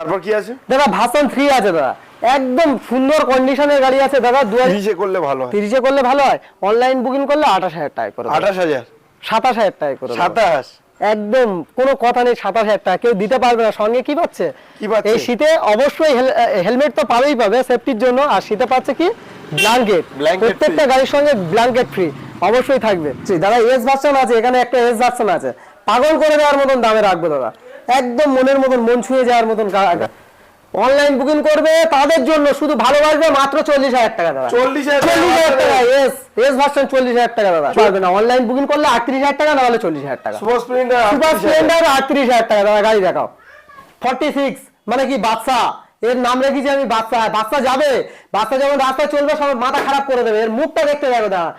তারপর কি আছে? দাদা ভাষণ থ্রি আছে দাদা। একদম সুন্দর কন্ডিশনের গাড়ি আছে দাদা দু হাজার তিরিশে করলে ভালো হয়। তিরিশে করলে ভালো হয়। অনলাইন বুকিং করলে আঠাশ হাজার টাকা করে। আঠাশ হাজার? সাতাশ হাজার টাকা করে। সাতাশ? একদম কোনো কথা নেই সাতাশ হাজার টাকা। কেউ দিতে পারবে না। সঙ্গে কি পাচ্ছে? এই শীতে অবশ্যই হেলমেট তো পাবেই পাবে সেফটির জন্য। আর শীতে পাচ্ছে কি? ব্ল্যাঙ্কেট প্রত্যেকটা গাড়ির সঙ্গে ব্ল্যাঙ্কেট ফ্রি অবশ্যই থাকবে। দাদা এস ভার্সন আছে। এখানে একটা এস ভার্সন আছে। পাগল করে দেওয়ার মতন দামে রাখব দাদা। একদম মনের মতন মন ছুঁয়ে যাওয়ার মতন অনলাইন বুকিং করবে তাদের জন্য শুধু ভালোবাসবে মাত্র চল্লিশ হাজার টাকা দাদা। চল্লিশ হাজার টাকা এস এস ভার্সন চল্লিশ হাজার টাকা দাদা। পারবে না অনলাইন বুকিং করলে আটত্রিশ হাজার টাকা না হলে চল্লিশ হাজার টাকা। সুপার স্প্লেন্ডার সুপার স্প্লেন্ডার আটত্রিশ হাজার টাকা। দাদা গাড়ি দেখাও। ফর্টি সিক্স মানে কি বাচ্চা এর নাম রেখেছি আমি বাচ্চা বাচ্চা যাবে বাচ্চা যখন রাস্তায় চলবে সব মাথা খারাপ করে দেবে। এর মুখটা দেখতে যাবে দাদা।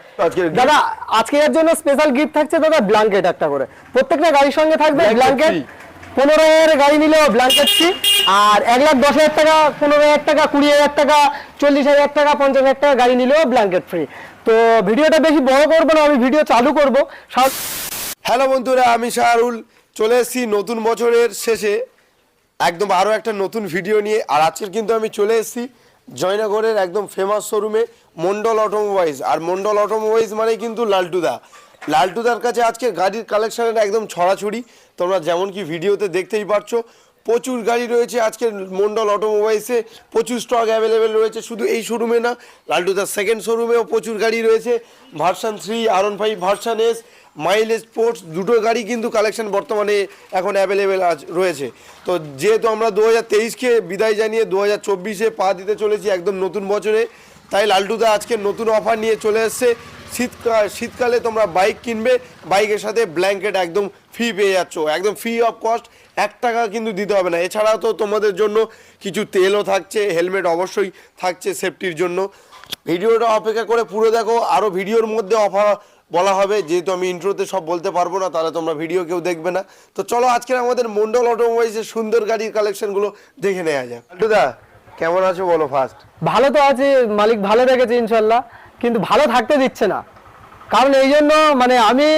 দাদা আজকে এর জন্য স্পেশাল গিফট থাকছে দাদা ব্ল্যাঙ্কেট একটা করে। প্রত্যেকটা গাড়ির সঙ্গে থাকবে ব্ল্যাঙ্কেট। পনেরো হাজার গাড়ি নিলেও ব্ল্যাঙ্কেট ফ্রি আর এক লাখ দশ হাজার টাকা, পনেরো হাজার টাকা, কুড়ি হাজার টাকা, চল্লিশ হাজার টাকা, পঞ্চাশ হাজার টাকা গাড়ি নিলেও ব্ল্যাঙ্কেট ফ্রি তো ভিডিওটা বেশি বড় করব না, আমি ভিডিও চালু করব। হ্যালো বন্ধুরা, আমি শাহরুল। চলে এসেছি নতুন বছরের শেষে। একদম আরও একটা নতুন ভিডিও নিয়ে। আর আজকের কিন্তু আমি চলে এসেছি জয়নগরের একদম ফেমাস শোরুমে মন্ডল অটোমোবাইলস আর মন্ডল অটোমোবাইলস মানে কিন্তু লালটুদা। লালটুদার কাছে আজকে গাড়ির কালেকশনের একদম ছড়াছড়ি। তোমরা যেমন কি ভিডিওতে দেখতেই পারছ, প্রচুর গাড়ি রয়েছে আজকে মন্ডল অটোমোবাইলসে, প্রচুর স্টক অ্যাভেলেবেল রয়েছে, শুধু এই শোরুমে না, লালটুদার সেকেন্ড শোরুমেও প্রচুর গাড়ি রয়েছে। ভার্সান থ্রি আর one five, version S, mileage sports, দুটো গাড়ি কিন্তু কালেকশন বর্তমানে এখন অ্যাভেলেবেল আজ রয়েছে। তো যেহেতু আমরা দু হাজার তেইশকে বিদায় জানিয়ে দু হাজার চব্বিশে পা দিতে চলেছি একদম নতুন বছরে, তাই লালটুদা আজকে নতুন অফার নিয়ে চলে এসছে। শীতকাল শীতকালে তোমরা বাইক কিনবে বাইকের সাথে ব্ল্যাঙ্কেট একদম ফ্রি পেয়ে যাচ্ছ। একদম ফ্রি অফ কস্ট এক টাকা কিন্তু দিতে হবে না। এছাড়াও তো তোমাদের জন্য কিছু তেলও থাকছে হেলমেট অবশ্যই থাকছে সেফটির জন্য। ভিডিওটা অপেক্ষা করে পুরো দেখো। আরও ভিডিওর মধ্যে অফার বলা হবে। যেহেতু আমি ইন্ট্রোতে সব বলতে পারব না, তাহলে তোমরা ভিডিও কেউ দেখবে না। তো চলো আজকে আমাদের মন্ডল অটোমোবাইলসের সুন্দর গাড়ির কালেকশনগুলো দেখে নেওয়া যাক। দা কেমন আছো বলো ফার্স্ট ভালো তো আছে। মালিক ভালো রেখেছে, ইনশাল্লাহ। কিন্তু ভালো থাকতে দিচ্ছে না। কারণ এই জন্য মানে আমি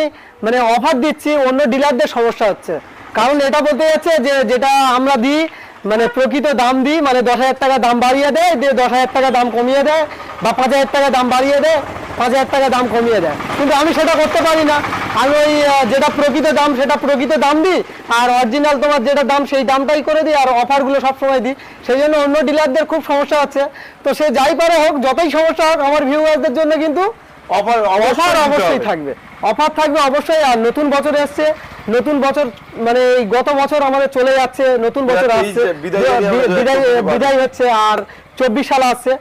মানে অফার দিচ্ছি, অন্য ডিলারদের সমস্যা হচ্ছে। কারণ এটা বলতে যাচ্ছে যে, যেটা আমরা দিই মানে প্রকৃত দাম দিই মানে দশ হাজার টাকা দাম বাড়িয়ে দেয়, দিয়ে দশ হাজার টাকা দাম কমিয়ে দেয়, বা পাঁচ হাজার টাকা দাম বাড়িয়ে দেয় পাঁচ হাজার টাকা দাম কমিয়ে দেয়। কিন্তু আমি সেটা করতে পারি না। আমি ওই যেটা প্রকৃত দাম সেটা প্রকৃত দাম দিই আর অরিজিনাল তোমার যেটা দাম সেই দামটাই করে দিই আর অফারগুলো সবসময় দিই। সেই জন্য অন্য ডিলারদের খুব সমস্যা হচ্ছে। তো সে যাই পারে হোক যতই সমস্যা হোক আমার ভিউয়ারদের জন্য কিন্তু অফার অফার অবশ্যই থাকবে। অফার থাকবে অবশ্যই আর নতুন বছর এসছে। নতুন বছর মানে এই গত বছর আমাদের চলে যাচ্ছে নতুন বছর আসছে। বিদায় জানিয়ে আমরা বিদায় 2024 পাবো। বিদায় হচ্ছে আর চব্বিশ সাল আসছে।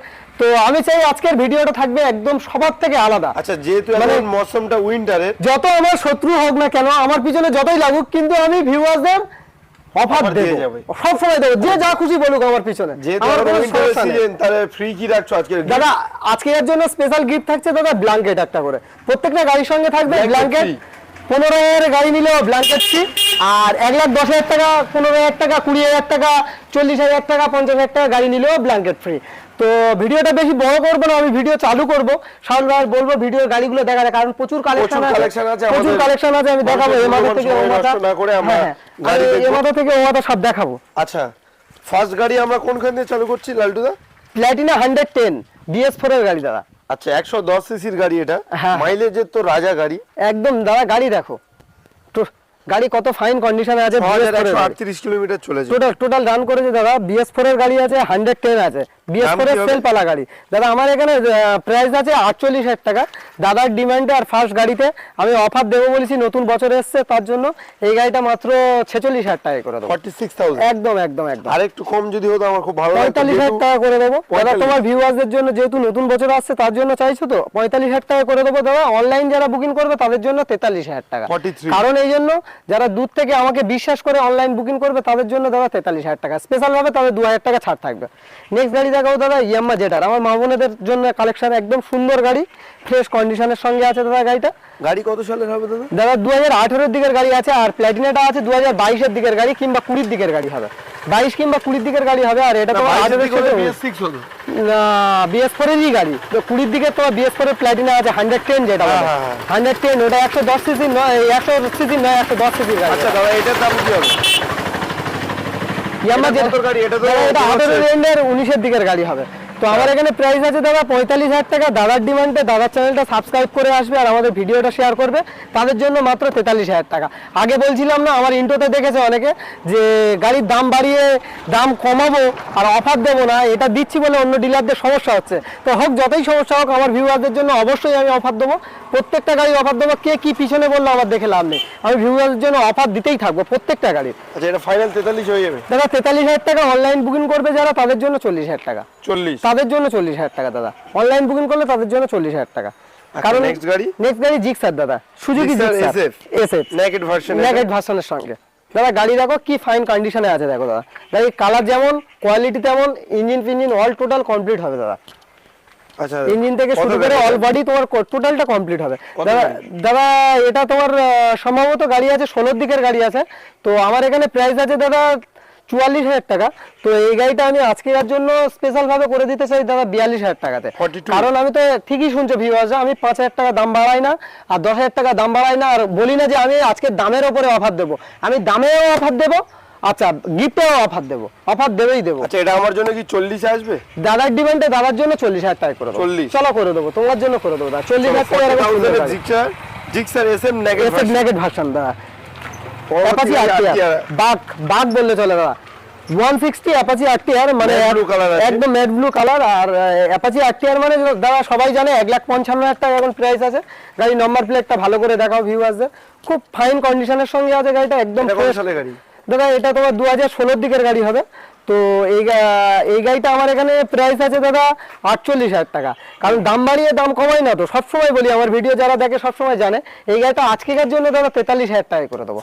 তো আমি চাই আজকের ভিডিওটা থাকবে একদম সবার থেকে আলাদা। আচ্ছা যেহেতু মানে- মৌসুমটা উইন্টারের যত আমার শত্রু হোক না কেন আমার পিছনে যতই লাগুক কিন্তু আমি ভিউয়ার্সদের অফার Offer দিয়ে সব সময় দেবো যে যা খুশি বলুক আমার পিছনে। আমার কোনো সমস্যা নেই। তাহলে ফ্রি কি রাখছো আজকে দাদা আজকে এর জন্য স্পেশাল গিফট থাকছে দাদা ব্ল্যাঙ্কেট একটা করে। প্রত্যেকটা গাড়ির সঙ্গে থাকবে ব্ল্যাঙ্কেট পনেরো হাজার গাড়ি নিলেও ব্ল্যাঙ্কেট ফ্রি আর এক লাখ দশ হাজার টাকা পনেরো হাজার টাকা কুড়ি হাজার টাকা চল্লিশ হাজার টাকা পঞ্চাশ হাজার টাকা গাড়ি নিলেও ব্ল্যাঙ্কেট ফ্রি তো ভিডিওটা বেশি বড় করব না আমি ভিডিও চালু করব। ভাই বলব ভিডিওর গাড়িগুলো দেখা যায় কারণ প্রচুর কালেকশন আছে। প্রচুর কালেকশন আছে আমি দেখাবো এ মাথা থেকে ও মাথা। না করে আমরা হ্যাঁ থেকে ও মাথা সব দেখাবো। আচ্ছা ফার্স্ট গাড়ি আমরা কোনখান থেকে চালু করছি লালটুদা? Platina hundred ten BS four এর গাড়ি দাদা। আচ্ছা একশো দশ সিসির গাড়ি এটা। হ্যাঁ। মাইলেজের তো রাজা গাড়ি। একদম দাদা গাড়ি দেখো। গাড়ি কত ফাইন কন্ডিশনে আছে ছ হাজার একশো আটত্রিশ কিলোমিটার চলেছে। টোটাল টোটাল রান করেছে দাদা। বিএস ফোর এর গাড়ি আছে হান্ড্রেড টেন আছে। বিএস দাম ফোর কি এর হবে? সেল পালা গাড়ি। দাদা আমার এখানে প্রাইস আছে আটচল্লিশ হাজার টাকা। দাদার ডিমান্ডে আর ফার্স্ট গাড়িতে আমি অফার দেবো বলেছি নতুন বছর এসছে তার জন্য এই গাড়িটা মাত্র ছেচল্লিশ হাজার টাকা করে দেবো। ফর্টি সিক্স থাউজেন্ড একদম একদম একদম। আর একটু কম যদি হতো আমার খুব ভালো পঁয়তাল্লিশ হাজার যেহেতু- টাকা করে দেবো। দাদা তোমার ভিউয়ার্সদের জন্য যেহেতু নতুন বছর আসছে তার জন্য চাইছো তো? পঁয়তাল্লিশ হাজার টাকা করে দেবো দাদা। অনলাইন যারা বুকিং করবে তাদের জন্য তেতাল্লিশ হাজার টাকা। 43 কারণ এই জন্য যারা দূর থেকে আমাকে বিশ্বাস করে অনলাইন বুকিং করবে তাদের জন্য দাদা তেতাল্লিশ হাজার টাকা। স্পেশাল ভাবে তাদের দু হাজার টাকা ছাড় থাকবে। নেক্সট গাড়ি দেখাবো দাদা ইয়াম্মা জেটার। আমার মা বোনেদের জন্য কালেকশন একদম সুন্দর গাড়ি ফ্রেশ কন্ডিশনের সঙ্গে আছে দাদা গাড়িটা। গাড়ি কত সালের হবে দাদা? দাদা দু হাজার আঠেরোর দিকের গাড়ি আছে আর প্ল্যাটিনাটা আছে দু হাজার বাইশের দিকের গাড়ি কিংবা কুড়ির দিকের গাড়ি হবে। বাইশ কিংবা কুড়ির দিকের গাড়ি হবে আর এটা তো বিএস ফোর এরই গাড়ি। তো কুড়ির দিকে তোমার বিএস ফোর এর প্ল্যাটিনা আছে হান্ড্রেড টেন যেটা হ্যাঁ, হ্যাঁ, হ্যাঁ। হান্ড্রেড টেন ওটা একশো দশ সিসি নয় একশো সিসি নয় একশো দশ সিসির গাড়ি। আচ্ছা দাদা এটার দাম কি হবে? ইয়ামা এটা কত গাড়ি? এটা তো দাদা, এটা মনে এর আঠারো রেন্ডের উনিশের দিকের গাড়ি হবে তো আমার এখানে প্রাইস আছে দাদা পঁয়তাল্লিশ হাজার টাকা। দাদার ডিমান্ডে দাদার চ্যানেলটা সাবস্ক্রাইব করে আসবে আর আমাদের ভিডিওটা শেয়ার করবে। তাদের জন্য মাত্র তেতাল্লিশ হাজার টাকা। আগে বলছিলাম না আমার ইন্টোতে দেখেছে অনেকে যে গাড়ির দাম বাড়িয়ে দাম কমাবো আর অফার দেবো না এটা দিচ্ছি বলে অন্য ডিলারদের সমস্যা হচ্ছে। তো হোক যতই সমস্যা হোক আমার ভিউয়ারদের জন্য অবশ্যই আমি অফার দেবো। প্রত্যেকটা গাড়ি অফার দেবো। কে কি পিছনে বলল আমার দেখে লাভ নেই। আমি ভিউয়ারদের জন্য অফার দিতেই থাকব প্রত্যেকটা গাড়ির। আচ্ছা এটা ফাইনাল তেতাল্লিশ হয়ে যাবে। দাদা তেতাল্লিশ হাজার টাকা অনলাইন বুকিং করবে যারা তাদের জন্য চল্লিশ হাজার টাকা। চল্লিশ। তাদের জন্য চল্লিশ হাজার টাকা দাদা। অনলাইন বুকিং করলে তাদের জন্য চল্লিশ হাজার টাকা। আচ্ছা, next গাড়ি? নেক্সট গাড়ি জিক্সার দাদা। সুজুকি জিক্সার এসএফ version এটা? নেগেট ভার্সনের সঙ্গে। দাদা গাড়ি দেখো কি ফাইন কন্ডিশনে আছে দেখো দাদা। গাড়ির কালার যেমন কোয়ালিটি তেমন ইঞ্জিন ফিঞ্জিন অল টোটাল কমপ্লিট হবে দাদা। আচ্ছা ইঞ্জিন থেকে শুরু করে অল বডি তোমার টোটালটা কমপ্লিট হবে। দাদা দাদা এটা তোমার সম্ভবত গাড়ি আছে ষোলোর দিকের গাড়ি আছে। তো আমার এখানে প্রাইস আছে দাদা চুয়াল্লিশ হাজার টাকা। তো এই গাড়িটা আমি আজকের জন্য স্পেশাল ভাবে করে দিতে চাই দাদা বিয়াল্লিশ হাজার টাকাতে। কারণ আমি তো ঠিকই শুনছো ভিউয়ার্স আমি পাঁচ হাজার টাকা দাম বাড়াই না আর দশ হাজার টাকা দাম বাড়াই না আর বলি না যে আমি আজকে দামের ওপরে অফার দেবো। আমি দামেও অফার দেবো আচ্ছা গিফটেও অফার দেবো অফার দেবেই দেবো। আচ্ছা এটা আমার জন্য কি চল্লিশ আসবে? দাদার ডিমান্ডে দাদার জন্য চল্লিশ হাজার টাকা করে দেবো। 40 চলো করে দেবো তোমার জন্য করে দেবো দাদা। চল্লিশ হাজার টাকা জিক্সার জিক্সার এসএম নেগেট এসএফ ভার্সন দাদা। অ্যাপাচি আরটিআর বাক বাক বললে চলে দাদা। ওয়ান সিক্সটি অ্যাপাচি আরটিআর মানে। একদম ম্যাট ব্লু কালার আর অ্যাপাচি আরটিআর মানে দাদা সবাই জানে এক লাখ পঞ্চান্ন হাজার টাকা এখন প্রাইস আছে। গাড়ি নম্বর প্লেটটা ভালো করে দেখাও ভিউ আসবে। খুব ফাইন কন্ডিশনের সঙ্গে আছে গাড়িটা একদম দাদা এটা তোমার দু হাজার ষোলোর দিকের গাড়ি হবে। তো এই এই গাড়িটা আমার এখানে প্রাইস আছে দাদা আটচল্লিশ হাজার টাকা। কারণ দাম বাড়িয়ে দাম কমাই না তো সবসময় বলি আমার ভিডিও যারা দেখে সবসময় জানে এই গাড়িটা আজকেকার জন্য দাদা তেতাল্লিশ হাজার টাকা করে দেবো।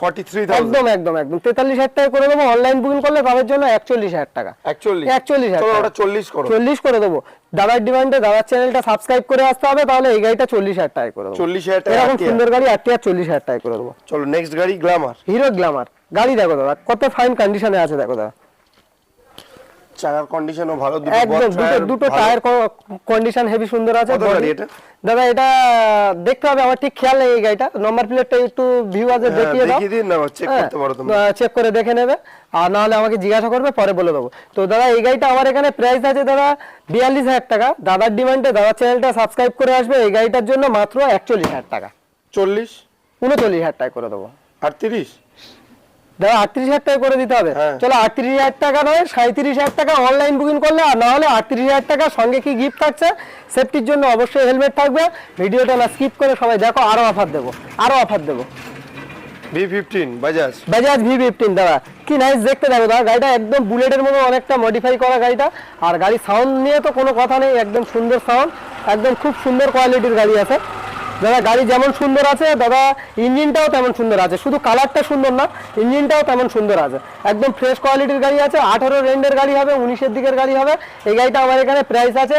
একদম একদম একদম তেতাল্লিশ হাজার টাকা করে দেবো। অনলাইন বুকিং করলে তাদের জন্য একচল্লিশ হাজার টাকা। একচল্লিশ। একচল্লিশ হাজার চল্লিশ করো। চল্লিশ করে দেবো। দাদার ডিমান্ডে দাদার চ্যানেলটা সাবস্ক্রাইব করে আসতে হবে তাহলে এই গাড়িটা চল্লিশ হাজার টাকা করে দেবো। 40,000 টাকা এরকম সুন্দর গাড়ি আটটি আর চল্লিশ হাজার টাকা করে দেবো। চলো নেক্সট গাড়ি গ্ল্যামার হিরো গ্ল্যামার গাড়ি দেখো দাদা কত ফাইন কন্ডিশনে আছে দেখো দাদা। চাকার কন্ডিশনও ভালো দুটো একদম দুটো টায়ার কন্ডিশন হেভি সুন্দর আছে? দাদা এটা দেখতে হবে আমার ঠিক খেয়াল নেই গাড়িটা। নম্বর প্লেটটা একটু হ্যাঁ, দেখিয়ে দাও। দেখিয়ে দিন না, check করতে পারো তোমরা। চেক করে দেখে নেবে। আর না হলে আমাকে জিজ্ঞাসা করবে পরে বলে দেবো। তো দাদা এই গাড়িটা আমার এখানে প্রাইস আছে দাদা বিয়াল্লিশ হাজার টাকা। দাদার ডিমান্ডে দাদার চ্যানেলটা সাবস্ক্রাইব করে আসবে। এই গাড়িটার জন্য মাত্র একচল্লিশ হাজার টাকা। চল্লিশ? উনচল্লিশ হাজার টাকা করে দেবো। আটত্রিশ? দাদা আটত্রিশ হাজার টাকা করে দিতে হবে। হ্যাঁ। চলো আটত্রিশ হাজার টাকা নয় সাঁত্রিশ হাজার টাকা অনলাইন বুকিং করলে আর না হলে আটত্রিশ হাজার টাকা সঙ্গে কি গিফট থাকছে সেফটির জন্য অবশ্যই হেলমেট থাকবে। ভিডিওটা না স্কিপ করে সবাই দেখো আরও অফার দেবো আরও অফার দেবো। V fifteen Bajaj Bajaj V fifteen দাদা। কি নাইস দেখতে দেখো দাদা। গাড়িটা একদম বুলেটের মতো অনেকটা মডিফাই করা গাড়িটা। আর গাড়ির সাউন্ড নিয়ে তো কোনো কথা নেই একদম সুন্দর সাউন্ড একদম খুব সুন্দর কোয়ালিটির গাড়ি আছে। দাদা, গাড়ি যেমন সুন্দর আছে, দাদা, ইঞ্জিনটাও তেমন সুন্দর আছে। শুধু কালারটা সুন্দর না, ইঞ্জিনটাও তেমন সুন্দর আছে। একদম ফ্রেশ কোয়ালিটির গাড়ি আছে, আঠারো রেন্ডের গাড়ি হবে, উনিশের দিকের গাড়ি হবে। এই গাড়িটা আমার এখানে প্রাইস আছে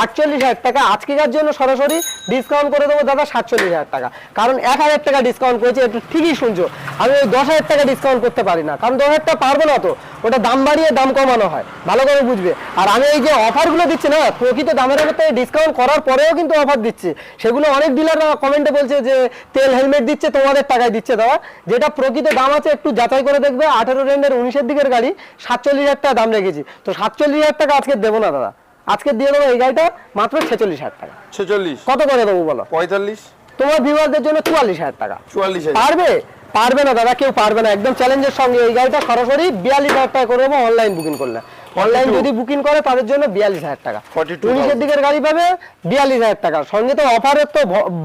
আটচল্লিশ হাজার টাকা। আজকেকার জন্য সরাসরি ডিসকাউন্ট করে দেবো দাদা সাতচল্লিশ হাজার টাকা। কারণ এক হাজার টাকা ডিসকাউন্ট করেছি, একটু ঠিকই শুনছো। আমি ওই দশ হাজার টাকা ডিসকাউন্ট করতে পারি না। কারণ দশ হাজার টাকা পারব না তো। ওটা দাম বাড়িয়ে দাম কমানো হয়। ভালো করে বুঝবে। আর আমি এই যে অফারগুলো দিচ্ছি না, প্রকৃত দামের মধ্যে ডিসকাউন্ট করার পরেও কিন্তু অফার দিচ্ছি। সেগুলো অনেক ডিলাররা কমেন্টে বলছে যে, তেল হেলমেট দিচ্ছে, তোমাদের টাকায় দিচ্ছে দাদা। যেটা প্রকৃত দাম আছে, একটু যাচাই করে দেখবে। আঠারো রেন্ডের উনিশের দিকের গাড়ি, সাতচল্লিশ হাজার টাকা দাম রেখেছি। তো সাতচল্লিশ হাজার টাকা আজকে দেবো না দাদা। আজকে দিয়ে দেবো এই গাড়িটা মাত্র ছেচল্লিশ হাজার টাকা। ছেচল্লিশ। কত করে দেবো বলো? পঁয়তাল্লিশ। তোমার ভিউয়ারদের জন্য চুয়াল্লিশ হাজার টাকা। চুয়াল্লিশ পারবে? পারবে না দাদা কেউ পারবে না। একদম চ্যালেঞ্জের সঙ্গে এই গাড়িটা সরাসরি বিয়াল্লিশ হাজার টাকা করে দেবো অনলাইন বুকিং করলে। অনলাইন যদি বুকিং করে তাদের জন্য বিয়াল্লিশ হাজার টাকা। 42,000 উনিশের দিকের গাড়ি পাবে বিয়াল্লিশ হাজার টাকা। সঙ্গে তো অফারের তো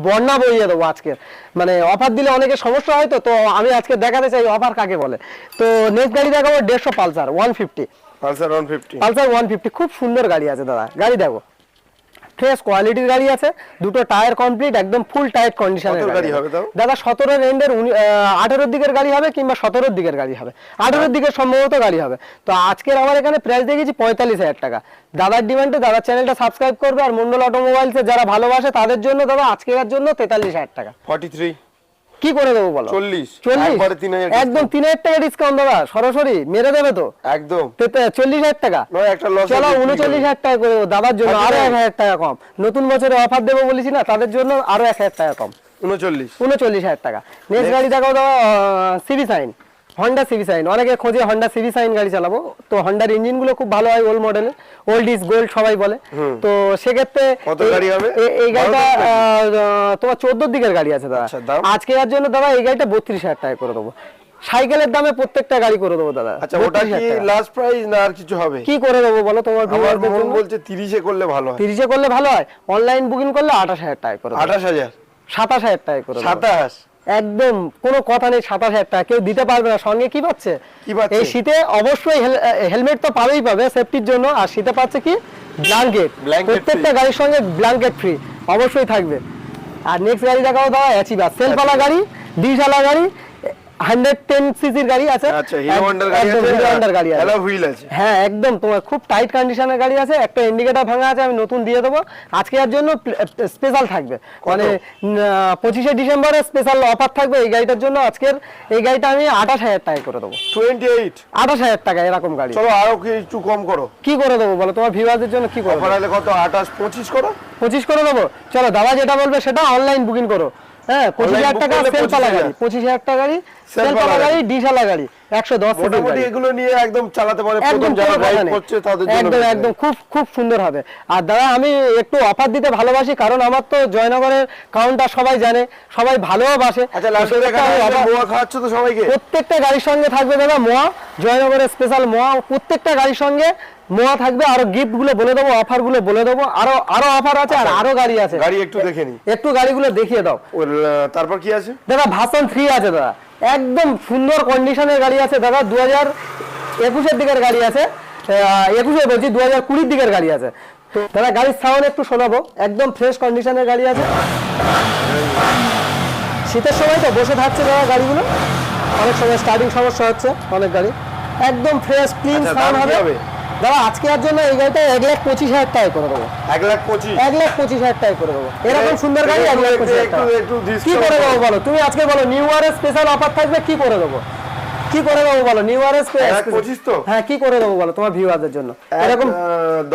বন্যা বইয়ে দেবো আজকে। মানে অফার দিলে অনেকে সমস্যা হয় তো তো আমি আজকে দেখাতে চাই অফার কাকে বলে। তো নেক্সট গাড়ি দেখাবো দেড়শো Pulsar one fifty Pulsar one fifty Pulsar one fifty খুব সুন্দর গাড়ি আছে দাদা। গাড়ি দেখো। ফ্রেশ কোয়ালিটির গাড়ি আছে দুটো টায়ার কমপ্লিট একদম ফুল টায়ার কন্ডিশনের গাড়ি হবে? দাদা সতেরো রেন্ডের আঠেরোর দিকের গাড়ি হবে কিংবা সতেরোর দিকের গাড়ি হবে। আঠেরোর দিকের সম্ভবত গাড়ি হবে। তো আজকের আমার এখানে প্রাইস দেখেছি পঁয়তাল্লিশ হাজার টাকা। দাদার ডিমান্ডে দাদার চ্যানেলটা সাবস্ক্রাইব করবে আর মন্ডল অটোমোবাইলসে যারা ভালোবাসে তাদের জন্য দাদা আজকের জন্য তেতাল্লিশ হাজার টাকা। ফর্টি থ্রি কি করে দেবো বলো? চল্লিশ। চল্লিশ? একদম তিন হাজার টাকা ডিসকাউন্ট দাদা সরাসরি মেরে দেবে তো। একদম। চল্লিশ হাজার টাকা। চলো উনচল্লিশ হাজার টাকা করে দেবো দাদার জন্য আরও এক হাজার টাকা কম। নতুন বছরে অফার দেবো বলেছি না তাদের জন্য আরও এক হাজার টাকা কম। উনচল্লিশ। উনচল্লিশ হাজার টাকা। নেক্সট গাড়ি দেখাও দাও CB Shine Honda CB Shine অনেকে খোঁজে হন্ডা সিভি সাইন গাড়ি চালাবো। তো হন্ডার ইঞ্জিনগুলো খুব ভালো হয় old model old is gold সবাই বলে। তো সেক্ষেত্রে এই গাড়িটা তোমার চোদ্দ দিকের গাড়ি আছে দাদা। আচ্ছা, আজকে আর জন্য দাদা এই গাড়িটা বত্রিশ হাজার টাকা করে দেবো। সাইকেলের দামে প্রত্যেকটা গাড়ি করে দেবো দাদা। আচ্ছা ওটা কি লাস্ট প্রাইস না আর কিছু হবে? কি করে দেবো বলো তোমার আমার মন বলছে 30 এ করলে ভালো হয়। 30 এ করলে ভালো হয়। অনলাইন বুকিং করলে 28000 টাকা করে 28000 27000 টাকা করে 27 একদম কোনো কথা নেই সাতাশ হাজার টাকা কেউ দিতে পারবে না। সঙ্গে কি পাচ্ছে? এই শীতে অবশ্যই হেলমেট তো পাবেই পাবে সেফটির জন্য। আর শীতে পাচ্ছে কি? ব্ল্যাঙ্কেট প্রত্যেকটা গাড়ির সঙ্গে ব্ল্যাঙ্কেট ফ্রি অবশ্যই থাকবে। আর নেক্সট গাড়ি দেখাবো দাদা অ্যাচিভার সেলফালা গাড়ি ডিজওয়ালা গাড়ি হান্ড্রেড টেন সিসির গাড়ি আছে। আচ্ছা হিরো হন্ডার গাড়ি আছে হিরো হন্ডার গাড়ি আছে। হ্যালো হুইল আছে। হ্যাঁ একদম তোমার খুব টাইট কন্ডিশনের গাড়ি আছে। একটা ইন্ডিকেটর ভাঙা আছে আমি নতুন দিয়ে দেবো। আজকে এর জন্য স্পেশাল থাকবে। মানে পঁচিশে ডিসেম্বরে স্পেশাল অফার থাকবে এই গাড়িটার জন্য। আজকের এই গাড়িটা আমি টাকা করে দেবো। টাকা এরকম গাড়ি। চলো আরও কম করো। কি করে দেবো বলো? তোমার ভিউয়ারদের জন্য কি করে অফার হলে কত? আঠাশ পঁচিশ করো? পঁচিশ করে দেবো? চলো দাদা যেটা বলবে সেটা অনলাইন বুকিং করো। হ্যাঁ পঁচিশ হাজার টাকা সেল পালা 25,000 গাড়ি পঁচিশ হাজার টাকা গাড়ি সেল পালা গাড়ি। গাড়ি ডিশালা গাড়ি একশো দশ সিটের মোটামুটি এগুলো নিয়ে একদম চালাতে পারে প্রথম যারা রাইড করছে তাদের জন্য একদম একদম খুব খুব সুন্দর হবে। আর দাদা আমি একটু অফার দিতে ভালোবাসি কারণ আমার তো জয়নগরের কাউন্টার সবাই জানে সবাই ভালোবাসে আচ্ছা লাস্টে দেখা মোয়া খাওয়াচ্ছ তো সবাইকে? প্রত্যেকটা গাড়ির সঙ্গে থাকবে দাদা মোয়া জয়নগরের স্পেশাল মোয়া প্রত্যেকটা গাড়ির সঙ্গে মোয়া থাকবে। আরও গিফটগুলো বলে দেবো অফারগুলো বলে দেবো। আরও আরও অফার আছে আর আরও গাড়ি আছে। আচ্ছা। গাড়ি একটু দেখে নি। একটু গাড়িগুলো দেখিয়ে দাও। তারপর কি আছে? দাদা ভাষণ থ্রি আছে দাদা। একদম সুন্দর কন্ডিশনের গাড়ি আছে দাদা দু হাজার একুশের দিকের গাড়ি আছে একুশে বলছি দু হাজার কুড়ির দিকের গাড়ি আছে। তো দাদা গাড়ির সাউন্ড একটু শোনাবো। একদম ফ্রেশ কন্ডিশনের গাড়ি আছে। শীতের সময় তো বসে থাকছে দাদা গাড়িগুলো। অনেক সময় স্টার্টিং সমস্যা হচ্ছে অনেক গাড়ি। একদম ফ্রেশ ক্লিন সাউন্ড হবে? দাদা আজকে আর জন্য এই গাড়িটা এক লাখ পঁচিশ হাজার টাকা করে দেবো। এক লাখ পঁচিশ? এক লাখ পঁচিশ হাজার টাকা করে দেবো। এরকম সুন্দর গাড়ি এক লাখ পঁচিশ কি করে দেবো বলো? তুমি আজকে বলো নিউ ইয়ারের স্পেশাল অফার থাকবে কি করে দেবো? কি করে দেবো বলো? নিউ ইয়ারের পঁচিশ তো? হ্যাঁ কি করে দেবো বলো তোমার ভিউয়ারদের জন্য? এরকম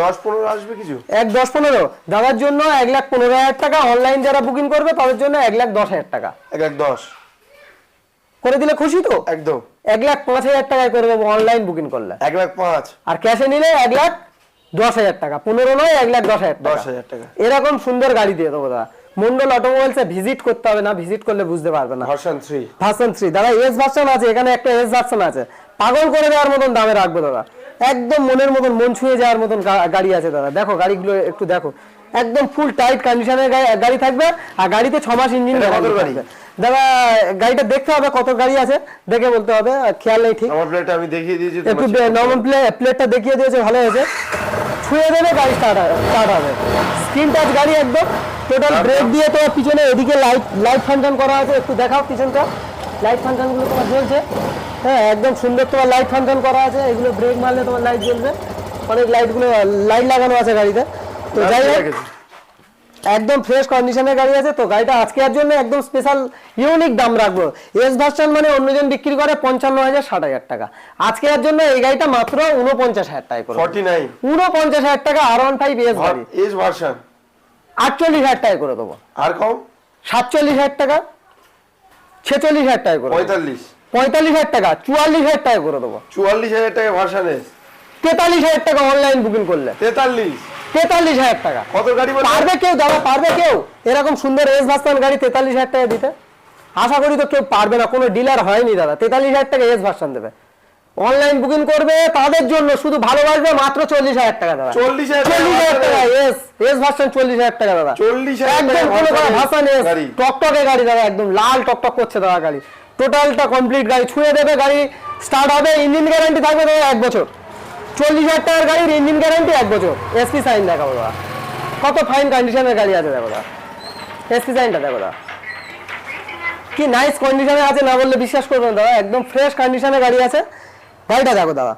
দশ পনেরো আসবে কিছু? এক দশ পনেরো? দাদার জন্য এক লাখ পনেরো হাজার টাকা অনলাইন যারা বুকিং করবে তাদের জন্য এক লাখ দশ হাজার টাকা। এক লাখ দশ। করে দিলে খুশি তো? একদম। এক লাখ পাঁচ হাজার টাকায় করে দেবো অনলাইন বুকিং করলে। এক লাখ পাঁচ। আর ক্যাশে নিলে এক লাখ দশ হাজার টাকা পনেরো নয় এক লাখ দশ হাজার দশ টাকা হাজার টাকা। এরকম সুন্দর গাড়ি দিয়ে দেবো দাদা। মন্ডল অটোমোবাইলসে ভিজিট করতে হবে না ভিজিট করলে বুঝতে পারবে না। ভার্সন থ্রি ভার্সন থ্রি দাদা এস ভার্সন আছে এখানে একটা এস ভার্সন আছে। পাগল করে দেওয়ার মতন দামে রাখব দাদা। একদম মনের মতন মন ছুঁয়ে যাওয়ার মতন গাড়ি আছে দাদা। দেখো গাড়িগুলো একটু দেখো। একদম ফুল টাইট কন্ডিশনের গাড়ি থাকবে আর গাড়িতে ছ মাস ইঞ্জিন গাড়ি? দাদা গাড়িটা দেখতে হবে কত গাড়ি আছে দেখে বলতে হবে খেয়াল নেই ঠিক। আমার প্লেটটা আমি দেখিয়ে দিয়েছি একটু নর্মাল প্লে প্লেটটা দেখিয়ে দিয়েছে ভালো হয়েছে। ছুঁয়ে দেবে গাড়ি স্টার্ট স্টার্ট হবে। স্ক্রিন টাচ গাড়ি একদম টোটাল ব্রেক দিয়ে তোমার পিছনে এদিকে লাইট লাইট ফাংশন করা আছে একটু দেখাও পিছনটা। লাইট ফাংশনগুলো তোমার জ্বলছে। হ্যাঁ একদম সুন্দর তোমার লাইট ফাংশন করা আছে এগুলো ব্রেক মারলে তোমার লাইট জ্বলবে। অনেক লাইটগুলো লাইট লাগানো আছে গাড়িতে। তো যাই হোক? একদম ফ্রেশ কন্ডিশনের গাড়ি আছে তো গাড়িটা আজকে আর জন্য একদম স্পেশাল ইউনিক দাম রাখব। এস ভার্সন মানে অন্যজন বিক্রি করে পঞ্চান্ন হাজার ষাট হাজার টাকা। আজকে আর জন্য এই গাড়িটা মাত্র উনপঞ্চাশ হাজার টাকা করে 49 উনপঞ্চাশ হাজার টাকা আর ওয়ান ফাইভ এস গাড়ি। এস ভার্সন আটচল্লিশ হাজার টাকা করে দেবো। আর কম? সাতচল্লিশ হাজার টাকা ছেচল্লিশ হাজার টাকা করে পঁয়তাল্লিশ। পঁয়তাল্লিশ হাজার টাকা চুয়াল্লিশ হাজার টাকা করে দেবো। চুয়াল্লিশ হাজার টাকা ভার্সন এস তেতাল্লিশ হাজার টাকা অনলাইন বুকিং করলে। তেতাল্লিশ। তেতাল্লিশ হাজার টাকা। কত গাড়ি পারবে কেউ দাদা পারবে কেউ? এরকম সুন্দর এস ভার্সন গাড়ি তেতাল্লিশ হাজার টাকা দিতে। আশা করি তো কেউ পারবে না কোনো ডিলার হয়নি দাদা। তেতাল্লিশ হাজার টাকা এস ভার্সন দেবে। অনলাইন বুকিং করবে তাদের জন্য শুধু ভালোবাসবে মাত্র চল্লিশ হাজার টাকা দাদা। চল্লিশ হাজার টাকা এস এস ভার্সন চল্লিশ হাজার টাকা দাদা। চল্লিশ একদম কোনো ভার্সন এস টকটকে গাড়ি দাদা একদম লাল টকটক করছে দাদা গাড়ি। টোটালটা কমপ্লিট গাড়ি ছুঁয়ে দেবে গাড়ি স্টার্ট হবে ইঞ্জিন গ্যারান্টি থাকবে দাদা এক বছর। চল্লিশ হাজার টাকার গাড়ির ইঞ্জিন গ্যারান্টি এক বছর। এসপি সাইন দেখাবো দাদা। কত ফাইন কন্ডিশনের গাড়ি আছে দেখো দাদা। এসপি সাইনটা দেখো দাদা। কি নাইস কন্ডিশনে আছে না বললে বিশ্বাস করব না দাদা। একদম ফ্রেশ কন্ডিশনে গাড়ি আছে। গাড়িটা দেখো দাদা।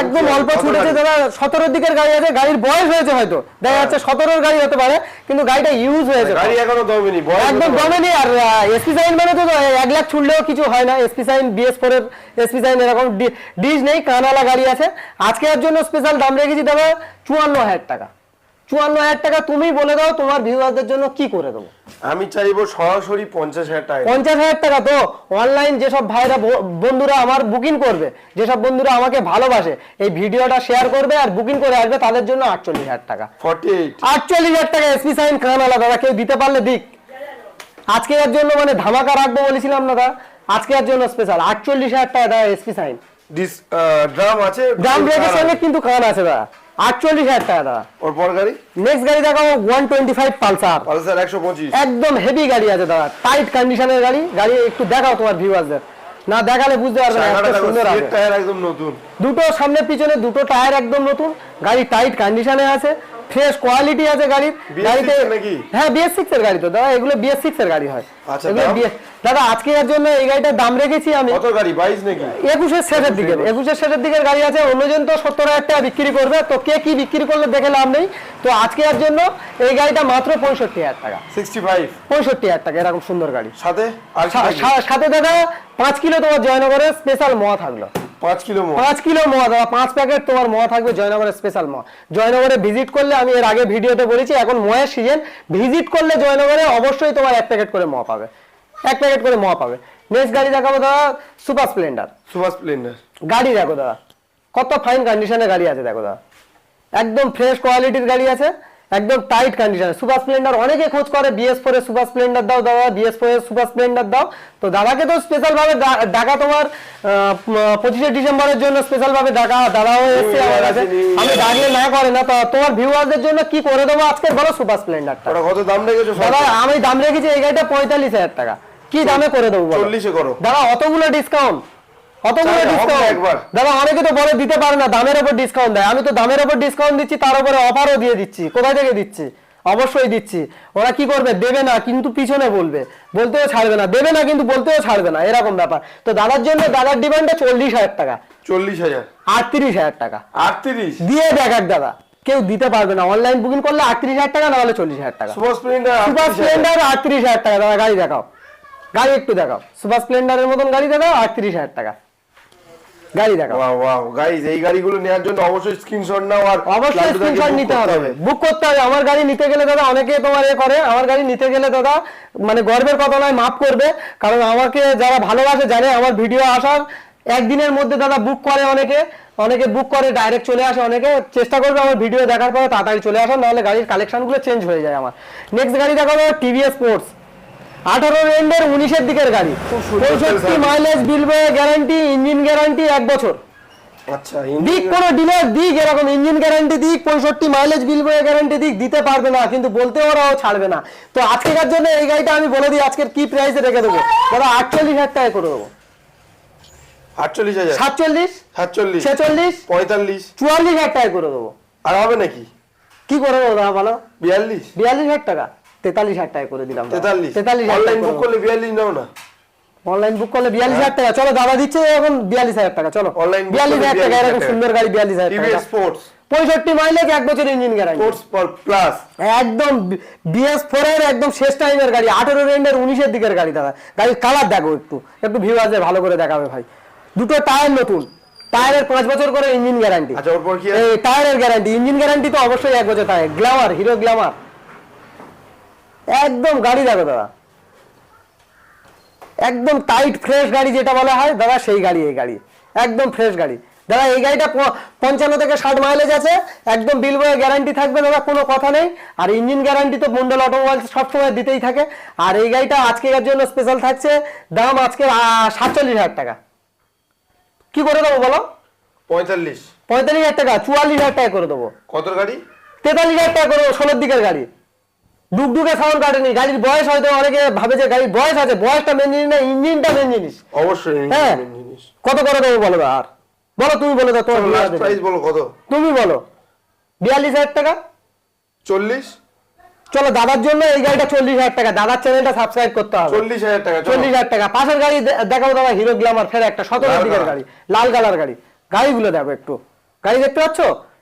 একদম অল্প ছুটেছে? দাদা সতেরোর দিকের গাড়ি আছে গাড়ির বয়স হয়েছে হয়তো। দেখা যাচ্ছে সতেরোর গাড়ি হতে পারে কিন্তু গাড়িটা ইউজ হয়েছে। গাড়ি এখনও দমেনি একদম দমেনি। আর এসপি সাইন মানে তো এক লাখ ছুটলেও কিছু হয় না এসপি সাইন বিএস ফোর এর এসপি সাইন এরকম ডিজ নেই কানালা গাড়ি আছে। আজকে এর জন্য স্পেশাল দাম রেখেছি দাদা চুয়ান্ন হাজার টাকা। চুয়ান্ন হাজার টাকা তুমি বলে দাও তোমার ভিউয়ারদের জন্য কি করে দেবো? আমি চাইব সরাসরি পঞ্চাশ হাজার টাকা পঞ্চাশ হাজার টাকা তো অনলাইন যেসব ভাইরা বন্ধুরা আমার বুকিং করবে যেসব বন্ধুরা আমাকে ভালোবাসে এই ভিডিওটা শেয়ার করবে আর বুকিং করে আসবে তাদের জন্য আটচল্লিশ হাজার টাকা। ফর্টি এইট আটচল্লিশ হাজার টাকা এসপি সাইন কান আলাদা দাদা কেউ দিতে পারলে দিক। আজকে এর জন্য মানে ধামাকা রাখব বলেছিলাম না দাদা আজকে এর জন্য স্পেশাল আটচল্লিশ হাজার টাকা দাদা এসপি সাইন ড্রাম আছে ব্রেকের সঙ্গে কিন্তু কান আছে দাদা। আটচল্লিশ হাজার টাকা দাদা। ওর পর গাড়ি? নেক্সট গাড়ি দেখাবো one twenty five Pulsar. Pulsar একশো পঁচিশ। একদম হেভি গাড়ি আছে দাদা। টাইট কন্ডিশনের গাড়ি। গাড়ি একটু দেখাও তোমার ভিউয়ারদের না দেখালে বুঝতে পারবে না সুন্দর আছে। টায়ার একদম নতুন। দুটো সামনে পিছনে দুটো টায়ার একদম নতুন। গাড়ি টাইট কন্ডিশনে আছে। ফ্রেশ কোয়ালিটি আছে গাড়ির। গাড়িতে হ্যাঁ বিএস সিক্স এর গাড়ি তো। দাদা এগুলো বিএস সিক্স এর গাড়ি হয়। আচ্ছা, দাদা আজকে এর জন্য এই গাড়িটার দাম রেখেছি আমি। কত গাড়ি? বাইশ নাকি? একুশের শেষের দিকের একুশের শেষের দিকের গাড়ি আছে। অন্যজন তো সত্তর হাজার টাকা বিক্রি করবে। তো কে কি বিক্রি করলে দেখে লাভ নেই। তো আজকে এর জন্য এই গাড়িটা মাত্র পঁয়ষট্টি হাজার টাকা। সিক্সটি ফাইভ পঁয়ষট্টি হাজার টাকা। এরকম সুন্দর গাড়ি। সাথে আর সাথে দাদা পাঁচ কিলো তোমার জয়নগরের স্পেশাল মোয়া থাকল। পাঁচ কিলো পাঁচ কিলো মোয়া দাদা পাঁচ প্যাকেট তোমার মোয়া থাকবে জয়নগরের স্পেশাল মোয়া জয়নগরে ভিজিট করলে আমি এর আগে ভিডিওতে বলেছি এখন মোয়ের সিজন ভিজিট করলে জয়নগরে অবশ্যই তোমার এক প্যাকেট করে মোয়া পাবে। এক প্যাকেট করে মোয়া পাবে। নেক্সট গাড়ি দেখাবো দাদা সুপার স্প্লেন্ডার সুপার স্প্লেন্ডার গাড়ি দেখো দাদা কত ফাইন কন্ডিশনে গাড়ি আছে দেখো দাদা। একদম ফ্রেশ কোয়ালিটির গাড়ি আছে। একদম টাইট কন্ডিশনে সুপার স্প্লেন্ডার অনেকে খোঁজ করে বিএস ফোর এর সুপার স্প্লেন্ডার দাও দাদা বিএস ফোর এর সুপার স্প্লেন্ডার দাও। তো দাদাকে তো স্পেশাল ভাবে ডাকা তোমার পঁচিশে ডিসেম্বরের জন্য স্পেশাল ভাবে ডাকা দাদাও এসছে আমার কাছে। আমি ডাকলে না করে না তোমার ভিউয়ারদের জন্য কি করে দেবো আজকে? বলো সুপার স্প্লেন্ডারটা কত দাম রেখেছো দাদা আমি দাম রেখেছি এই গাড়িটা পঁয়তাল্লিশ হাজার টাকা। কি দামে করে দেবো বলো? চল্লিশে করো। দাদা অতগুলো ডিসকাউন্ট অতগুলো চাই, ডিসকাউন্ট দাদা অনেকে তো বলে দিতে পারে না দামের উপর ডিসকাউন্ট দেয়। আমি তো দামের উপর ডিসকাউন্ট দিচ্ছি তার উপরে অফারও দিয়ে দিচ্ছি। কোথায় থেকে দিচ্ছি? অবশ্যই দিচ্ছি। ওরা কি করবে? দেবে না কিন্তু পিছনে বলবে। বলতেও ছাড়বে না। দেবে না কিন্তু বলতেও ছাড়বে না। এরকম ব্যাপার। তো দাদার জন্য দাদার ডিমান্ডে চল্লিশ হাজার টাকা। চল্লিশ হাজার। আটত্রিশ হাজার টাকা। আটত্রিশ? দিয়ে দেখ এক দাদা। কেউ দিতে পারবে না। অনলাইন বুকিং করলে আটত্রিশ হাজার টাকা না হলে চল্লিশ হাজার টাকা। সুপার স্প্লেন্ডার সুপার স্প্লেন্ডার আটত্রিশ হাজার টাকা। দাদা গাড়ি দেখাও। গাড়ি একটু দেখাও। সুপার স্প্লেন্ডারের মতন গাড়ি দেখাও আটত্রিশ হাজার টাকা। গাড়ি দেখাও। ওয়াও ওয়াও গাইস এই গাড়িগুলো নেওয়ার জন্য অবশ্যই স্ক্রিনশট নাও আর অবশ্যই স্ক্রিনশট নিতে হবে। বুক করতে হবে। আমার গাড়ি নিতে গেলে দাদা অনেকে তোমার এ করে আমার গাড়ি নিতে গেলে দাদা মানে গর্বের কথা নয় মাফ করবে। কারণ আমাকে যারা ভালোবাসে জানে আমার ভিডিও আসার একদিনের মধ্যে দাদা বুক করে অনেকে। অনেকে বুক করে ডাইরেক্ট চলে আসে অনেকে। চেষ্টা করবে আমার ভিডিও দেখার পরে তাড়াতাড়ি চলে আসার নাহলে গাড়ির কালেকশনগুলো চেঞ্জ হয়ে যায় আমার। নেক্সট গাড়ি দেখাবো টিভিএস স্পোর্টস আঠারো রেন্ডের উনিশের দিকের গাড়ি। পঁয়ষট্টি mileage bill guarantee engine guarantee এক বছর। আচ্ছা দিক কোন ডিলার দিক এরকম ইঞ্জিন গ্যারান্টি দিক পঁয়ষট্টি মাইলেজ বিল বয়ে গ্যারান্টি দিক দিতে পারবে না কিন্তু বলতে ওরাও ছাড়বে না। তো আজকের জন্য এই গাড়িটা আমি বলে দিই আজকের কি প্রাইসে রেখে দেবো? দাদা আটচল্লিশ হাজার টাকা করে দেবো। আটচল্লিশ হাজার? সাতচল্লিশ? সাতচল্লিশ। ছেচল্লিশ? পঁয়তাল্লিশ। চুয়াল্লিশ হাজার টাকা করে দেবো। আর হবে নাকি? কি করে দেবো দাদা বলো? বিয়াল্লিশ। বিয়াল্লিশ হাজার টাকা। তেতাল্লিশ হাজার টাকা করে দিলাম তেতাল্লিশ? তেতাল্লিশ অনলাইন বুক করলে বিয়াল্লিশ নাও না? অনলাইন বুক করলে বিয়াল্লিশ হাজার টাকা। চলো দাদা দিচ্ছে এখন বিয়াল্লিশ হাজার টাকা। চলো book বিয়াল্লিশ হাজার টাকা। এরকম সুন্দর গাড়ি বিয়াল্লিশ হাজার টাকা। স্পোর্টস পঁয়ষট্টি মাইলেজ এক বছর ইঞ্জিন গ্যারান্টি স্পোর্টস প্লাস একদম বিএস ফোর এর একদম শেষ টাইমের গাড়ি। আঠেরো রেন্ডের উনিশের দিকের গাড়ি দাদা। গাড়ির কালার দেখো একটু। একটু ভিউ আছে ভালো করে দেখাবে ভাই। দুটো টায়ার নতুন। টায়ারের পাঁচ বছর করে ইঞ্জিন গ্যারান্টি আচ্ছা ওর পর কি টায়ারের গ্যারান্টি ইঞ্জিন গ্যারান্টি তো অবশ্যই এক বছর টায়ার গ্ল্যামার হিরো গ্ল্যামার একদম গাড়ি দেখো দাদা। একদম টাইট ফ্রেশ গাড়ি যেটা বলা হয় দাদা সেই গাড়ি এই গাড়ি। একদম ফ্রেশ গাড়ি। দাদা এই গাড়িটা পঞ্চান্ন থেকে ষাট মাইলেজ আছে। একদম বিল বয়ে গ্যারান্টি থাকবে দাদা কোনো কথা নেই। আর ইঞ্জিন গ্যারান্টি তো মন্ডল অটোমোবাইল সবসময় দিতেই থাকে। আর এই গাড়িটা আজকের জন্য স্পেশাল থাকছে। দাম আজকে সাতচল্লিশ হাজার টাকা। কি করে দেবো বলো? পঁয়তাল্লিশ। পঁয়তাল্লিশ হাজার টাকা চুয়াল্লিশ হাজার টাকা করে দেবো। কত গাড়ি? তেতাল্লিশ হাজার টাকা করে দেবো ষোলোর দিকের গাড়ি। ডুকডুকে সাউন্ড কাটেনি গাড়ির বয়স হয়তো অনেকে ভাবে যে গাড়ির বয়স আছে বয়সটা মেন জিনিস না ইঞ্জিনটা মেন জিনিস? অবশ্যই হ্যাঁ। কত করে দেবো বলো আর? বলো তুমি বলে দাও তোমার লাস্ট প্রাইস বলো কত? তুমি বলো। বিয়াল্লিশ হাজার টাকা? চল্লিশ? চলো দাদার জন্য এই গাড়িটা চল্লিশ হাজার টাকা। দাদার চ্যানেলটা সাবস্ক্রাইব করতে হবে। চল্লিশ হাজার টাকা চল্লিশ হাজার টাকা। পাশের গাড়ি দেখাবো দাদা হিরো গ্ল্যামার ফের একটা সতেরোর লাল দিকের গাড়ি লাল কালার গাড়ি। গাড়িগুলো দেখো একটু। গাড়ি দেখতে পাচ্ছ?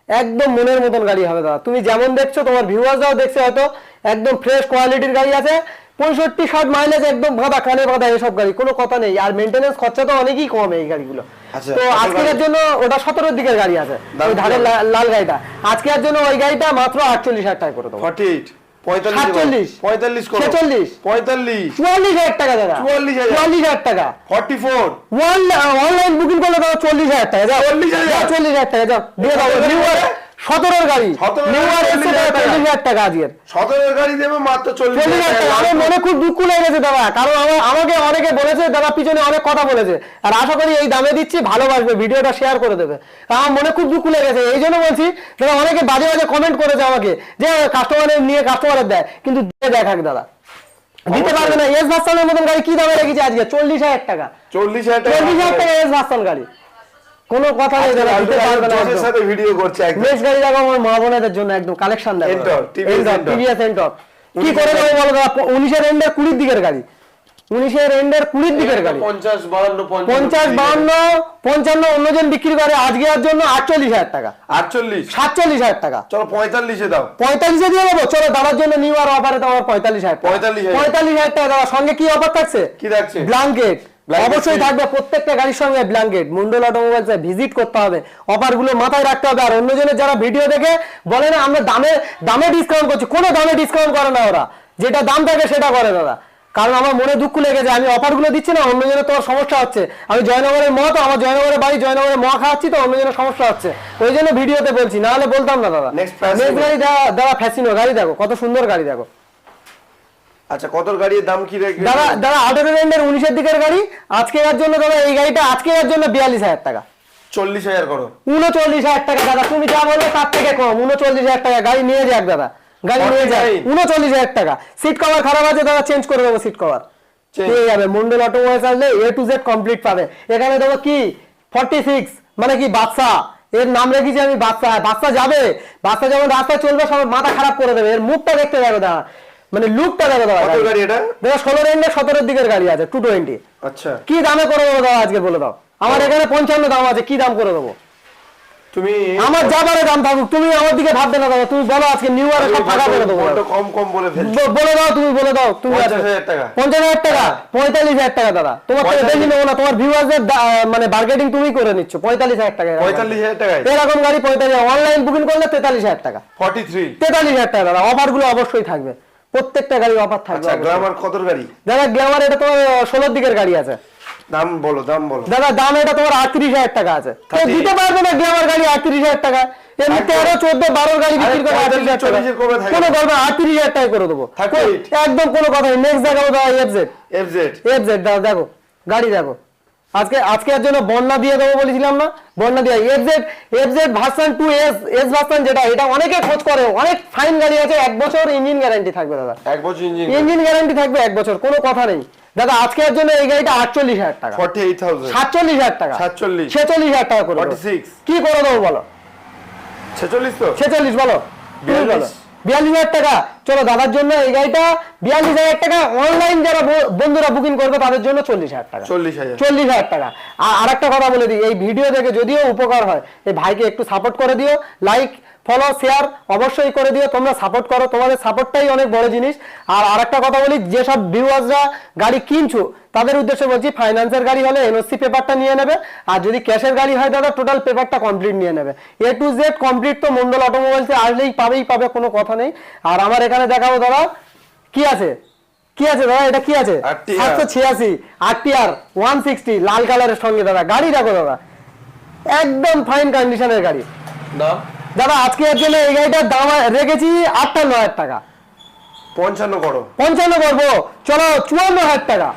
একদম মনের মতন গাড়ি হবে দাদা। তুমি যেমন দেখছ তোমার ভিউয়ার্সরাও দেখছে হয়তো একদম ফ্রেশ কোয়ালিটির গাড়ি আছে। পঁয়ষট্টি ষাট মাইলেজ একদম বাঁধা কানে বাঁধা এসব গাড়ি কোনো কথা নেই। আর মেনটেন্স খরচা তো অনেকই কম এই গাড়িগুলো। আচ্ছা, তো আজকের জন্য ওটা সতেরোর দিকের গাড়ি আছে ওই ধারের লাল গাড়িটা। আজকের জন্য ওই গাড়িটা মাত্র আটচল্লিশ হাজার টাকা করে দেবো। ফর্টি এইট পঁয়তাল্লিশ। পঁয়তাল্লিশ ছেচল্লিশ। পঁয়তাল্লিশ চুয়াল্লিশ হাজার টাকা দাদা চুয়াল্লিশ হাজার। চুয়াল্লিশ হাজার টাকা ফর্টি ফোর অনলাইন বুকিং করলে দাও চল্লিশ হাজার টাকা চল্লিশ হাজার? চল্লিশ হাজার টাকা যাও দিয়ে দাও টাকা? সতেরোর গাড়ি। 17 নিউ গাড়ি, এসছে 40,000 টাকা। চল্লিশ হাজার টাকা আজকের সতেরো গাড়ি দেবে মাত্র চল্লিশ চল্লিশ হাজার টাকা। আমার মনে খুব দুঃখ লেগেছে দাদা। কারণ আমার আমাকে অনেকে বলেছে দাদা পিছনে অনেক কথা বলেছে। আর আশা করি এই দামে দিচ্ছি ভালোবাসবে। ভিডিওটা শেয়ার করে দেবে। আমার মনে খুব দুঃখ লেগেছে এই জন্য বলছি দাদা অনেকে বাজে বাজে কমেন্ট করেছে আমাকে যে কাস্টমারের নিয়ে কাস্টমারের দেয়। কিন্তু দিয়ে দেখাক দাদা। দিতে পারবে না। এস ভার্সনের মতন গাড়ি কি দামে রেখেছে আজকে? চল্লিশ হাজার টাকা। চল্লিশ হাজার চল্লিশ হাজার টাকা এস ভার্সন গাড়ি। কোনো কথা নেই দাদা দিতে পারবে না জোশের সাথে ভিডিও করছে একদম। গাড়ি দেখো আমার মা বোনেদের জন্য একদম কালেকশন দেখো। টিভিএস এন্টর কি করে দেবো বলো দাদা উনিশের এন্ডের কুড়ির দিকের গাড়ি। এন্ডের দিকের গাড়ি। পঞ্চাশ বাহান্ন পঞ্চাশ বাউন্ন পঞ্চান্ন অন্যজন বিক্রি করে আজকের জন্য আটচল্লিশ হাজার টাকা। আটচল্লিশ। সাতচল্লিশ হাজার টাকা। চলো পঁয়তাল্লিশে দাও। পঁয়তাল্লিশে দিয়ে দেবো? চলো দাদার জন্য নিউ আর অফারে তোমার পঁয়তাল্লিশ হাজার টাকা। 45,000 পঁয়তাল্লিশ হাজার টাকা দাদা সঙ্গে কি অফার থাকছে? কি থাকছে? ব্ল্যাঙ্কেট অবশ্যই থাকবে প্রত্যেকটা গাড়ির সঙ্গে ব্ল্যাঙ্কেট মন্ডল অটোমোবাইলস ভিজিট করতে হবে অফারগুলো মাথায় রাখতে হবে। আর অন্যজনের যারা ভিডিও দেখে বলে না আমরা দামে দামে ডিসকাউন্ট করছি কোনো দামে ডিসকাউন্ট করে না ওরা। যেটা দাম থাকে সেটা করে দাদা কারণ আমার মনে দুঃখ লেগেছে আমি অফারগুলো দিচ্ছি না অন্যজনের তো সমস্যা হচ্ছে। আমি জয়নগরের মহ তো আমার জয়নগরের বাড়ি জয়নগরের মহ খাওয়াচ্ছি তো অন্যজনের সমস্যা হচ্ছে। ওই জন্য ভিডিওতে বলছি না হলে বলতাম না দাদা। নেক্সট গাড়ি দাদা ফ্যাসিনো গাড়ি দেখো কত সুন্দর গাড়ি দেখো। আচ্ছা কত গাড়ির দাম কি দাদা দাদা আঠেরো রেন্ডের উনিশের দিকের গাড়ি আজকে এর জন্য দাদা এই গাড়িটা আজকে এর জন্য বিয়াল্লিশ হাজার টাকা। চল্লিশ হাজার করো। উনচল্লিশ হাজার টাকা দাদা তুমি যা বলবে তার থেকে কম। উনচল্লিশ হাজার টাকা গাড়ি নিয়ে যাক দাদা। গাড়ি নিয়ে যাক। উনচল্লিশ হাজার টাকা। সিট কভার খারাপ আছে দাদা চেঞ্জ করে দেবো সিট কভার। পেয়ে যাবে। মন্ডল অটোমোবাইলস আসলে এ টু জেড কমপ্লিট পাবে। এখানে দেবো কি? ফর্টি সিক্স মানে কি বাদশা। এর নাম রেখেছি আমি বাদশা। বাদশা যাবে। বাদশা যখন রাস্তায় চলবে সবার মাথা খারাপ করে দেবে। এর মুখটা দেখতে দেখো দাদা। মানে লুকটা দেখো দাদা কত গাড়ি। এটা? দাদা ষোলো রেন্ডে সতেরোর দিকের গাড়ি আছে টু টোয়েন্টি আচ্ছা। কি দামে করে দেবো দাদা আজকে বলে দাও? আমার এখানে পঞ্চান্ন দাম আছে কি দাম করে দেবো? তুমি আমার দাম থাকুক তুমি আমার দিকে ভাববে না দাদা তুমি বলো আজকে নিউ ইয়ারে সব ফাঁকা করে দেবো। কম কম বলে ফেলছো। বলে দাও তুমি বলে দাও তুমি পঞ্চাশ হাজার টাকা। পঞ্চাশ হাজার টাকা পঁয়তাল্লিশ হাজার টাকা দাদা। তোমার থেকে পঁয়তাল্লিশ। বেশি নেব না তোমার ভিউয়ার্সদের মানে বার্গেটিং তুমি করে নিচ্ছ পঁয়তাল্লিশ হাজার টাকা। পঁয়তাল্লিশ হাজার টাকায়? এরকম গাড়ি পঁয়তাল্লিশ অনলাইন বুকিং করলে তেতাল্লিশ হাজার টাকা। ফর্টি থ্রি তেতাল্লিশ হাজার টাকা দাদা অফারগুলো অবশ্যই থাকবে। প্রত্যেকটা গাড়ি অফার থাকবে আচ্ছা। গ্রামার কত গাড়ি? দাদা গ্ল্যামার এটা তোমার ষোলোর দিকের গাড়ি আছে। দাম বলো দাম বলো। দাদা দাম এটা তোমার আটত্রিশ হাজার টাকা আছে। থার্টি। দিতে পারবে না গ্ল্যামার গাড়ি আটত্রিশ হাজার টাকা। এমনি। তেরো চোদ্দ বারো গাড়ি বিক্রি করে আটত্রিশ হাজার টাকা। কোনো গল্প আটত্রিশ হাজার টাকা করে দেবো। একদম কোনো কথা নেই। নেক্সট দেখাবো দাদা এফজেড এফ জেড এফজেড দাদা দেখো গাড়ি দেখো। আজকে আজকের জন্য বন্যা দিয়ে দেবো বলেছিলাম না? বন্যা দিয়ে। FZ FZ version two S S version যেটা এটা অনেকে খোঁজ করে। অনেক ফাইন গাড়ি আছে এক বছর ইঞ্জিন গ্যারান্টি থাকবে দাদা। এক বছর ইঞ্জিন ইঞ্জিন গ্যারান্টি থাকবে এক বছর কোনো কথা নেই। দাদা আজকের জন্য এই গাড়িটা আটচল্লিশ হাজার টাকা। ফর্টি এইট থাউজেন্ড সাতচল্লিশ হাজার টাকা। 47 ছেচল্লিশ হাজার টাকা করে দেবো। 46 কি করে দেবো বলো? ছেচল্লিশ তো? ছেচল্লিশ বলো। বলো। 42 বিয়াল্লিশ হাজার টাকা। চলো দাদার জন্য এই গাড়িটা বিয়াল্লিশ হাজার টাকা। অনলাইন যারা বন্ধুরা বুকিং করবে তাদের জন্য চল্লিশ হাজার টাকা। চল্লিশ হাজার। চল্লিশ হাজার টাকা। আর আরেকটা কথা বলে দিই এই ভিডিও দেখে যদিও উপকার হয় এই ভাইকে একটু সাপোর্ট করে দিও। লাইক ফলো শেয়ার অবশ্যই করে দিও তোমরা সাপোর্ট করো। তোমাদের সাপোর্টটাই অনেক বড় জিনিস। আর আরেকটা কথা বলি যেসব ভিউয়ার্সরা গাড়ি কিনছো তাদের উদ্দেশ্যে বলছি ফাইন্যান্সের গাড়ি হলে এনওসি পেপারটা নিয়ে নেবে। আর যদি ক্যাশের গাড়ি হয় দাদা টোটাল পেপারটা কমপ্লিট নিয়ে নেবে। এ টু জেড কমপ্লিট তো মন্ডল অটোমোবাইলসে আসলেই পাবেই পাবে কোনো কথা নেই। আর আমার এখানে দেখাবো দাদা কি আছে? কি আছে দাদা এটা কি আছে? সাতশো ছিয়াশি আরটিআর ওয়ান সিক্সটি লাল কালারের সঙ্গে দাদা গাড়ি দেখো দাদা। একদম ফাইন কন্ডিশনের গাড়ি। দাম? দাদা আজকে এর জন্য এই গাড়িটার দাম রেখেছি আটান্ন হাজার টাকা। পঞ্চান্ন করো। পঞ্চান্ন করব। চলো চুয়ান্ন হাজার টাকা।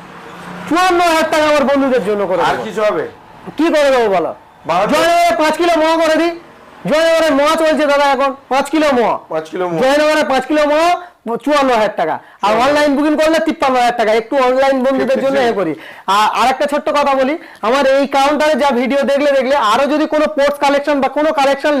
চুয়ান্ন হাজার টাকা আমার বন্ধুদের জন্য করে আর কিছু হবে? কি করে দেবো বলো। জয়নগরে পাঁচ কিলো মোয়া করে দিই। জয়নগরে মোয়া চলছে দাদা এখন। পাঁচ কিলো মোয়া। পাঁচ কিলো মোয়া। জয়নগরে পাঁচ কিলো মোয়া। চুয়ান্ন হাজার টাকা। আর অনলাইন বুকিং করলে তিপ্পান্ন হাজার টাকা। একটু অনলাইন বন্ধুদের জন্য এ করি। আর আরেকটা ছোট্ট কথা বলি আমার এই কাউন্টারে যা ভিডিও দেখলে দেখলে আরও যদি কোনো পোর্টস কালেকশন বা কোনো কালেকশন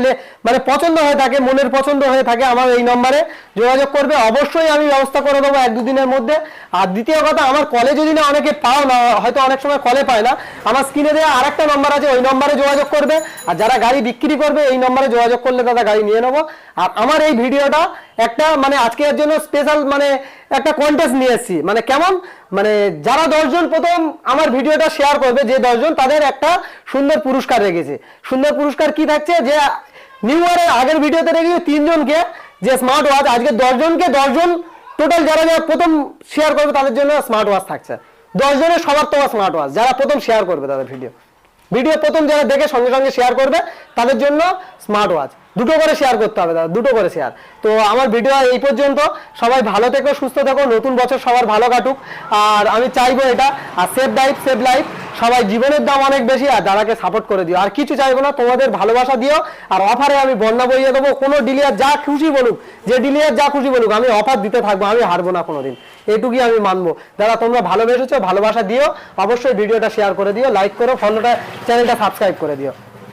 মানে পছন্দ হয়ে থাকে মনের পছন্দ হয়ে থাকে আমার এই নম্বরে যোগাযোগ করবে। অবশ্যই আমি ব্যবস্থা করে দেবো এক দুদিনের মধ্যে। আর দ্বিতীয় কথা আমার কলে যদি না অনেকে পাও না হয়তো অনেক সময় কলে পায় না আমার স্ক্রিনে দেওয়া আরেকটা নম্বর আছে ওই নম্বরে যোগাযোগ করবে। আর যারা গাড়ি বিক্রি করবে এই নম্বরে যোগাযোগ করলে দাদা গাড়ি নিয়ে নেব। আর আমার এই ভিডিওটা একটা মানে আজকের জন্য জন্য স্পেশাল মানে একটা কন্টেস্ট নিয়ে এসেছি। মানে কেমন? মানে যারা দশজন প্রথম আমার ভিডিওটা শেয়ার করবে, যে দশজন তাদের একটা সুন্দর পুরস্কার রেখেছে সুন্দর পুরস্কার কি থাকছে? যে নিউ ইয়ারের আগের ভিডিওতে রেখেছি তিনজনকে, যে স্মার্ট ওয়াচ আজকে দশজনকে দশজন টোটাল যারা যারা প্রথম শেয়ার করবে তাদের জন্য স্মার্ট ওয়াচ থাকছে। দশজনের সবার তোমার স্মার্ট ওয়াচ যারা প্রথম শেয়ার করবে তাদের ভিডিও ভিডিও প্রথম যারা দেখে সঙ্গে সঙ্গে শেয়ার করবে, তাদের জন্য স্মার্ট ওয়াচ দুটো করে শেয়ার করতে হবে দাদা, দুটো করে শেয়ার তো আমার ভিডিও এই পর্যন্ত। সবাই ভালো থেকো, সুস্থ থেকো, নতুন বছর সবার ভালো কাটুক। আর আমি চাইব এটা, আর সেভ লাইফ সেভ লাইফ সবাই জীবনের দাম অনেক বেশি, আর দাদাকে সাপোর্ট করে দিও। আর কিছু চাইব না, তোমাদের ভালোবাসা দিও। আর অফারে আমি বন্যা বইয়ে দেবো, কোনো ডিলিয়ার যা খুশি বলুক, যে ডিলিয়ার যা খুশি বলুক, আমি অফার দিতে থাকব, আমি হারবো না কোনোদিন। এইটুকুই আমি মানবো। দাদা, তোমরা ভালোবেসেছো, ভালোবাসা দিও। অবশ্যই ভিডিওটা শেয়ার করে দিও লাইক করো ফলোটা চ্যানেলটা সাবস্ক্রাইব করে দিও।